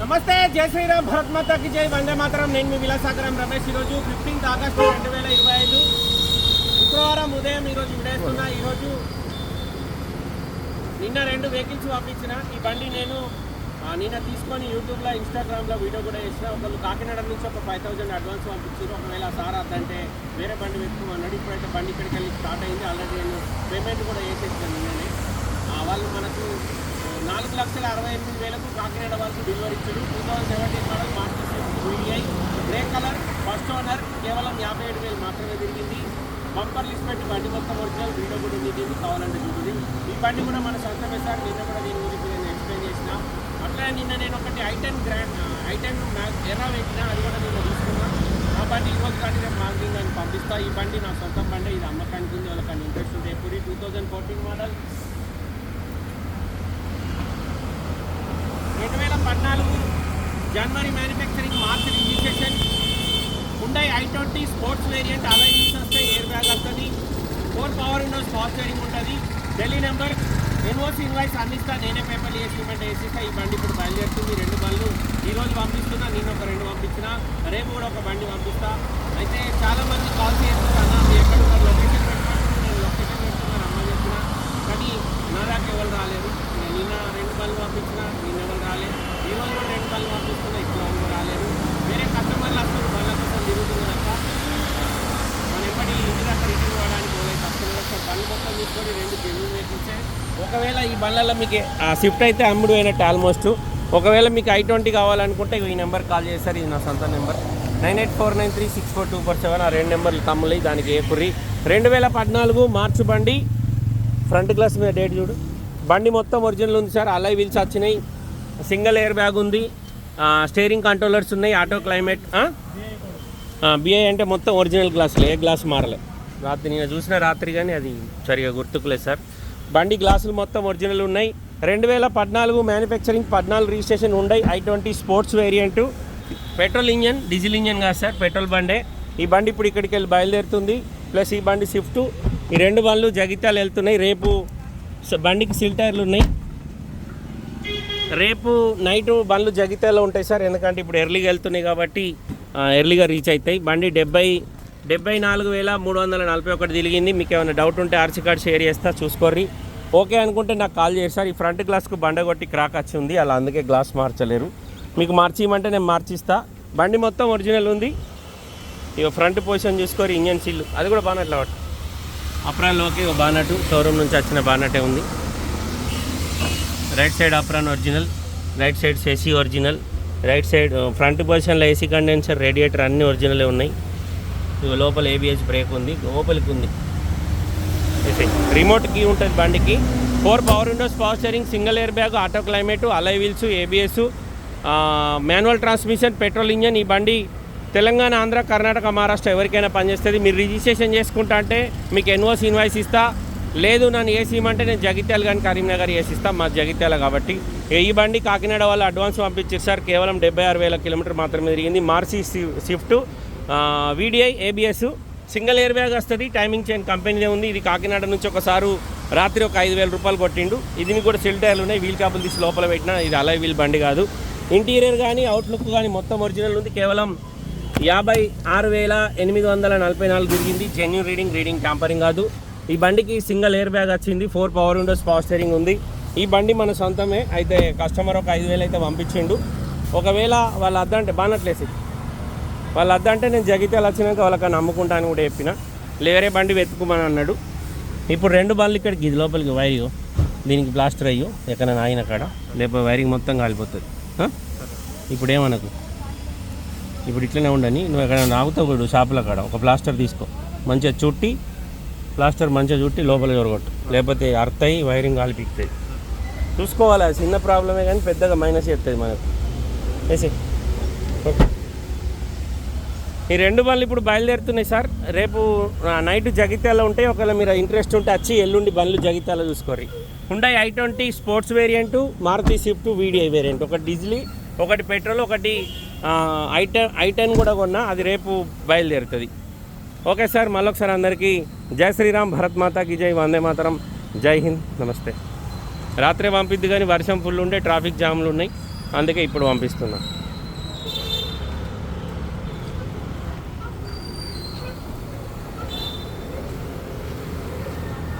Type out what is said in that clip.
నమస్తే జై శ్రీరామ్ భరత్ మాతాకి జై. వందే మాతరం. నేను మీ విలాసాగరం రమేష్. ఈరోజు ఫిఫ్టీన్త్ ఆగస్టు రెండు వేల ఇరవై ఐదు. శుక్రవారం ఉదయం ఈరోజు విడేస్తున్నా. ఈరోజు నిన్న రెండు వెహికల్స్ పంపించిన. ఈ బండి నేను నిన్న తీసుకొని యూట్యూబ్లో ఇన్స్టాగ్రామ్లో వీడియో కూడా చేసిన. ఒకళ్ళు కాకినాడ నుంచి ఒక ఫైవ్ థౌసండ్ అడ్వాన్స్ పంపించారు. ఒకవేళ సార్ అదంటే వేరే బండి పెట్టుకోమన్నాడు ఇప్పుడైతే బండి ఇక్కడికి వెళ్ళి స్టార్ట్ అయింది. ఆల్రెడీ నేను పేమెంట్ కూడా వేసేసాను నిన్ననే. ఆ, వాళ్ళు మనకు నాలుగు లక్షల అరవై ఎనిమిది వేలకు కాకినాడ వరకు డెలివరీ ఇచ్చారు టూ థౌసండ్ సెవెంటీన్ మోడల్ మార్చి VDI grey colour first owner కేవలం యాభై ఏడు వేలు మాత్రమే తిరిగింది. బంపర్ లిస్ట్ పెట్టి బండి మొత్తం ఒరిజినల్ వీడియో కూడా ఉంది. కావాలంటే చూడండి. ఈ బండి కూడా మన సొంతమే సార్ నిన్న కూడా దీని గురించి నేను ఎక్స్ప్లెయిన్ చేసిన. అట్లా నిన్న నేను ఒకటి ఐటెన్ గ్రాండ్ ఐటెన్ ఎర్ర పెట్టినా అది కూడా నిన్న తీసుకున్నాను ఆ బండి ఈరోజు కానీ రేపు మార్కింగ్ అని పంపిస్తా. ఈ బండి నా సొంత బండి. ఇది అమ్మకానికి ఉంది. వాళ్ళకి ఇంట్రెస్ట్ ఉంటే. ఎప్పుడు టూ థౌజండ్ ఫోర్టీన్ మోడల్ రెండు వేల పద్నాలుగు జనవరి manufacturing March registration Hyundai i twenty sports variant అలా వస్తే ఎయిర్ బ్యాగ్ వస్తుంది. Four power windows power steering ఉంటుంది. ఢిల్లీ నెంబర్ ఎన్ఓసి ఇన్వాయిస్ అందిస్తా. నేనే పేపర్లు వేసి ఇవ్వండి వేసిస్తా ఈ బండి ఇప్పుడు బయలుదేరుతుంది. రెండు బళ్ళు ఈ రోజు పంపిస్తున్నా. నేను ఒక రెండు పంపించిన. రేపు కూడా ఒక బండి పంపిస్తా. అయితే చాలామంది కాల్ చేస్తారు అన్న ఎక్కడ లొకేషన్ పెట్టమంటే నేను లొకేషన్ పెట్టుకున్నాను అమ్మ చెప్పిన. కానీ నా దాకా ఎవరు రాలేదు. నేను నిన్న రెండు బళ్ళు పంపించిన. నిన్న ఎవరు రాలేదు. ఈ కూడా రెండు బండ్లు పంపిస్తున్నా ఇప్పుడు ఎవరు రాలేదు వేరే కస్టమర్లు వస్తారు బండ్ల కోసం తిరుగుతుంది తప్ప మన ఎప్పటి ఇంటి దాకా రిటర్న్ పోవడానికి పోలే కస్టమర్ వస్తారు బండ్లు మొత్తం తీసుకొని రెండు జెన్యున్ వేసిస్తే ఒకవేళ ఈ బండ్లలో మీకు షిఫ్ట్ అయితే అమ్ముడు అయినట్టు ఆల్మోస్ట్ ఒకవేళ మీకు ఐ ట్వంటీ కావాలనుకుంటే ఈ నెంబర్ కాల్ చేస్తారు ఇది నా సొంత number. Nine eight four nine three six four two four seven ఆ రెండు నెంబర్లు తమ్ములి దానికి ఏ కుర్రి. రెండు వేల పద్నాలుగు మార్చి బండి ఫ్రంట్ గ్లాస్ మీద డేట్ చూడు. బండి మొత్తం ఒరిజినల్ ఉంది సార్ అలై వీల్స్ వచ్చినాయి. సింగిల్ ఎయిర్ బ్యాగ్ ఉంది. స్టేరింగ్ స్టీరింగ్ కంట్రోలర్స్ ఉన్నాయి ఆటో క్లైమేట్ బిఐ అంటే మొత్తం ఒరిజినల్ గ్లాసులు ఏ గ్లాస్ మారలే. రాత్రి నేను చూసిన రాత్రి కానీ అది సరిగా గుర్తుకులేదు సార్. బండి గ్లాసులు మొత్తం ఒరిజినల్ ఉన్నాయి. రెండు వేల పద్నాలుగు మ్యానుఫ్యాక్చరింగ్ పద్నాలుగు రిజిస్ట్రేషన్ ఉన్నాయి i twenty sports variant petrol engine diesel engine కాదు సార్ పెట్రోల్ బండే. ఈ బండి ఇప్పుడు ఇక్కడికి వెళ్ళి బయలుదేరుతుంది. ప్లస్ ఈ బండి స్విఫ్ట్ ఈ రెండు బండ్లు జగిత్యాలు వెళ్తున్నాయి. రేపు బండికి సిల్ టైర్లు ఉన్నాయి. రేపు నైట్ బండ్లు జగిత్యాలో ఉంటాయి సార్. ఎందుకంటే ఇప్పుడు ఎర్లీగా వెళ్తున్నాయి కాబట్టి ఎర్లీగా రీచ్ అవుతాయి. బండి డెబ్బై డెబ్బై నాలుగు వేల మూడు వందల నలభై ఒకటి తిరిగింది. మీకు ఏమైనా డౌట్ ఉంటే ఆర్సీ కార్డ్ షేర్ చేస్తా చూసుకోర్రి. ఓకే అనుకుంటే నాకు కాల్ చేశారు ఈ ఫ్రంట్ గ్లాస్కు బండ కొట్టి క్రాక్ వచ్చి ఉంది. అలా అందుకే గ్లాస్ మార్చలేరు. మీకు మార్చిమంటే నేను మార్చిస్తా. బండి మొత్తం ఒరిజినల్ ఉంది. ఇక ఫ్రంట్ పొజిషన్ చూసుకోరు ఇంజన్ సీల్. అది కూడా బానట్ కాబట్టి అప్రాన్లోకి ఒక బానట్ షోరూమ్ నుంచి వచ్చిన బానటే ఉంది. Right side apron original right side AC original right side front పొజిషన్లో ఏసీ కండెన్సర్ రేడియేటర్ అన్నీ ఒరిజినలే ఉన్నాయి. ఇక లోపల ఏబిఎస్ బ్రేక్ ఉంది లోపలికి ఉంది. రిమోట్ కీ ఉంటుంది బండికి. Four power windows power steering single air bag auto climate alloy wheels ABS manual transmission petrol engine ఈ బండి తెలంగాణ ఆంధ్ర కర్ణాటక మహారాష్ట్ర ఎవరికైనా పనిచేస్తుంది. మీరు రిజిస్ట్రేషన్ చేసుకుంటా అంటే మీకు ఎన్ఓసి ఇన్వాయిస్ ఇస్తా. లేదు నన్ను ఏసీ ఇవ్వమంటే నేను జగిత్యాల కానీ కరీంనగర్ ఏసీ మా జగిత్యాల కాబట్టి. ఈ బండి కాకినాడ వాళ్ళు అడ్వాన్స్ పంపించారు సార్ కేవలం డెబ్బై ఆరు వేల కిలోమీటర్ మాత్రమే తిరిగింది. మార్సీ Swift VDI ABS single air bag వస్తుంది టైమింగ్ చైన్ కంపెనీదే ఉంది. ఇది కాకినాడ నుంచి ఒకసారి రాత్రి ఒక ఐదు వేల రూపాయలు కొట్టిండు. ఇది కూడా సిల్ టైర్లు ఉన్నాయి వీల్ కాపులు తీసి లోపల పెట్టిన ఇది అలై వీల్ బండి కాదు. ఇంటీరియర్ కానీ అవుట్లుక్ కానీ మొత్తం ఒరిజినల్ ఉంది. కేవలం యాభై ఆరు వేల ఎనిమిది వందల నలభై నాలుగు తిరిగింది. జెన్యున్ రీడింగ్ రీడింగ్ ట్యాంపరింగ్ కాదు. ఈ బండికి సింగిల్ ఎయిర్ బ్యాగ్ వచ్చింది four power windows power steering ఉంది. ఈ బండి మన సొంతమే అయితే కస్టమర్ ఒక ఐదు వేలు అయితే పంపించిండు. ఒకవేళ వాళ్ళ అద్దంటే బానట్లేసి వాళ్ళు అద్దంటే నేను జగిత్యాలు వచ్చినాక వాళ్ళకి నమ్ముకుంటా అని కూడా చెప్పిన. లేరే బండి వెతుకుమని అన్నాడు. ఇప్పుడు రెండు బండ్లు ఇక్కడికి ఇది లోపలికి వైరు దీనికి ప్లాస్టర్ అయ్యో ఎక్కడైనా ఆయన కాడ. లేకపోతే వైరింగ్ మొత్తం కాలిపోతుంది. ఇప్పుడు ఏమనకు? ఇప్పుడు ఇట్లనే ఉండని నువ్వు ఎక్కడైనా ఆగుతావు షాపుల కాడ. ఒక ప్లాస్టర్ తీసుకో. మంచిగా చుట్టి ప్లాస్టర్ మంచిగా చుట్టి లోపల జరగొట్టు. లేకపోతే అర్థయి వైరింగ్ కాలిపిస్తుంది చూసుకోవాలి అది చిన్న ప్రాబ్లమే కానీ పెద్దగా మైనస్ చేస్తుంది మనకు. వేసి ఓకే. ఈ రెండు బండ్లు ఇప్పుడు బయలుదేరుతున్నాయి సార్. రేపు నైట్ జగిత్యాల ఉంటాయి. ఒకవేళ మీరు ఇంట్రెస్ట్ ఉంటే వచ్చి ఎల్లుండి బండ్లు Jagtial చూసుకోరి Hyundai i twenty sports variant Maruti Swift VDI variant. ఒకటి డీజిల్ ఒకటి పెట్రోల్ ఒకటి ఐ టెన్ ఐ టెన్ కూడా కొన్నా అది రేపు బయలుదేరుతుంది. ఓకే సార్ మళ్ళొకసారి అందరికీ జై శ్రీరామ్ భరత్ మాతాకి జై వందే మాతరం జై హింద్ నమస్తే. రాత్రే పంపిద్ది కానీ వర్షం ఫుల్ ఉండే ట్రాఫిక్ జామ్లు ఉన్నాయి. అందుకే ఇప్పుడు పంపిస్తున్నా.